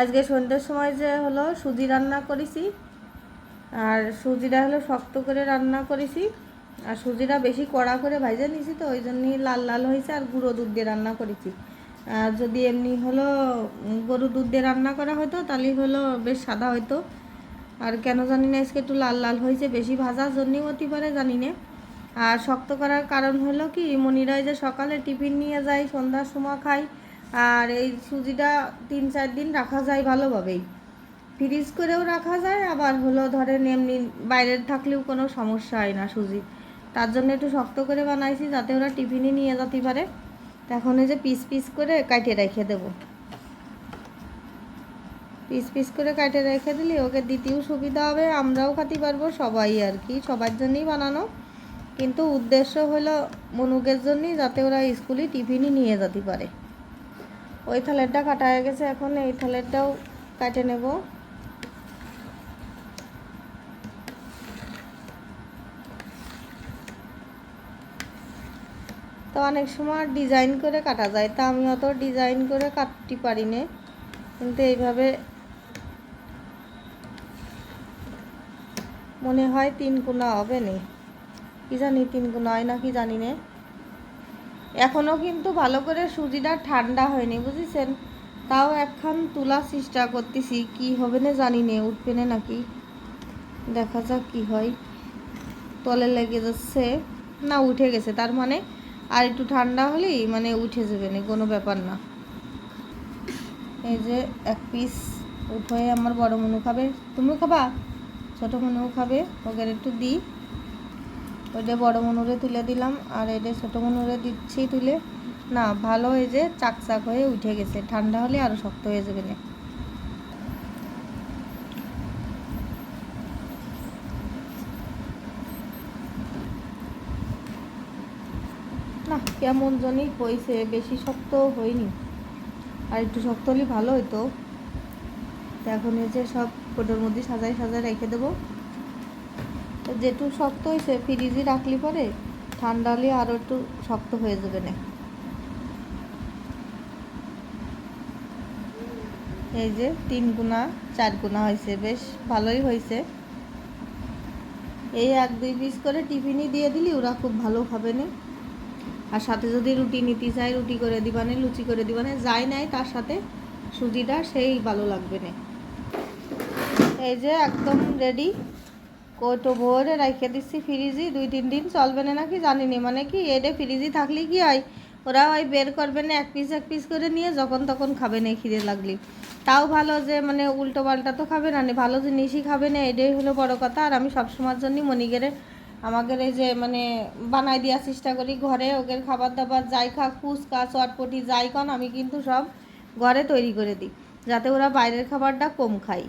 আজকে সন্ধ্যের সময় যে হলো সুজি রান্না করেছি, আর সুজিটা হলো শক্ত করে রান্না করেছি, আর সুজিটা বেশি কড়া করে ভাজে নিয়েছি তো, ওই জন্যই লাল লাল হয়েছে, আর গুঁড়ো দুধ দিয়ে রান্না করেছি। আর যদি এমনি হলো গরু দুধ দিয়ে রান্না করা হতো, তাহলে হলো বেশ সাদা হতো আর কেন জানি না, আজকে একটু লাল লাল হয়েছে, বেশি ভাজার জন্যই হতে পারে, জানি না। আর শক্ত করার কারণ হলো কি মনিরাই যে সকালে টিফিন নিয়ে যায়, সন্ধ্যার সময় খায় আর এই সুজিটা তিন চার দিন রাখা যায় ভালোভাবেই। ফ্রিজ করেও রাখা যায়, আবার হলো ধরেন এমনি বাইরের থাকলেও কোনো সমস্যা হয় না সুজি। তার জন্য একটু শক্ত করে বানাইছি যাতে ওরা টিফিনে নিয়ে যেতে পারে। এখন এই যে পিস পিস করে কাটে রেখে দেবো। পিস পিস করে কাটে রেখে দিলে ওকে দিতেও সুবিধা হবে, আমরাও খাতে পারব, সবাই আর কি, সবার জন্যই বানানো। কিন্তু উদ্দেশ্য হলো মনুকের জন্যই যাতে ওরা স্কুলে টিফিনই নিয়ে যেতে পারে। ওই থালেরটা কাটা হয়ে গেছে, এখন এই থালেরটাও কাটে নেব। তো অনেক সময় ডিজাইন করে কাটা যায়, তা আমি অত ডিজাইন করে কাটতে পারি না কিন্তু এইভাবে মনে হয় তিন কোনা হবে নি। কি জানি তিন কোনা হয় না কি জানি না। এখনও কিন্তু ভালো করে সুজিটা ঠান্ডা হয়নি, বুঝেছেন? তাও একখান তোলার চেষ্টা করতেছি, কি হবে না জানি না, উঠবে না নাকি? দেখা যাক কি হয়। তলে লেগে যাচ্ছে, না উঠে গেছে, তার মানে আর একটু ঠান্ডা হলেই মানে উঠে যাবে না, কোনো ব্যাপার না। এই যে এক পিস উঠে আমার বড় মনু খাবে। তুমিও খাবা? ছোটো মনুও খাবে, ওকে একটু দিই। ওইটা বড় মনুরে তুলে দিলাম, আর এটা ছোটো মনুরে দিচ্ছি তুলে, না, ভালো এই যে চাকচাক হয়ে উঠে গেছে। ঠান্ডা হলে আরও শক্ত হয়ে যাবে না। না, কেমন জানি হয়েছে, বেশি শক্ত হয়নি। আর একটু শক্ত হলে ভালো হতো এখন এই যে সব কোটোর মধ্যে সাজাই সাজাই রেখে দেবো। তো যেটুকু শক্ত হয়েছে, ফ্রিজে রাখলে পরে ঠান্ডা হলে আরও একটু শক্ত হয়ে যাবে না। এই যে তিন গুণা, চার গুণা হয়েছে, বেশ ভালোই হয়েছে। এই এক দুই পিস করে টিফিনই দিয়ে দিলি, ওরা খুব ভালো খাবে না। আর সাথে যদি রুটি নিতে চাই রুটি করে দিবানে লুচি করে দিবানে যাই নাই তার সাথে, সুজিটা সেই ভালো লাগবে না। এই যে একদম রেডি কৌটো ভরে রেখে দিচ্ছি ফ্রিজে দুই, তিন দিন চলবে না নাকি জানি না মানে কি, এডে ফ্রিজে থাকলে কি হয়? ওরা ওই বের করবে না, এক পিস এক পিস করে নিয়ে যখন তখন খাবে না খিদে লাগলে। তাও ভালো যে মানে উল্টো পাল্টা তো খাবে না ভালো জিনিসই খাবে না এটাই হলো বড় কথা। আর আমি সবসময়ের জন্যই মনিগেরে আমাদের এই যে মানে বানাই দেওয়ার চেষ্টা করি। ঘরে ওদের খাবার দাবার যাই খা ফুচকা, চটপটি, যাই কন, আমি কিন্তু সব ঘরে তৈরি করে দিই, যাতে ওরা বাইরের খাবারটা কম খায়।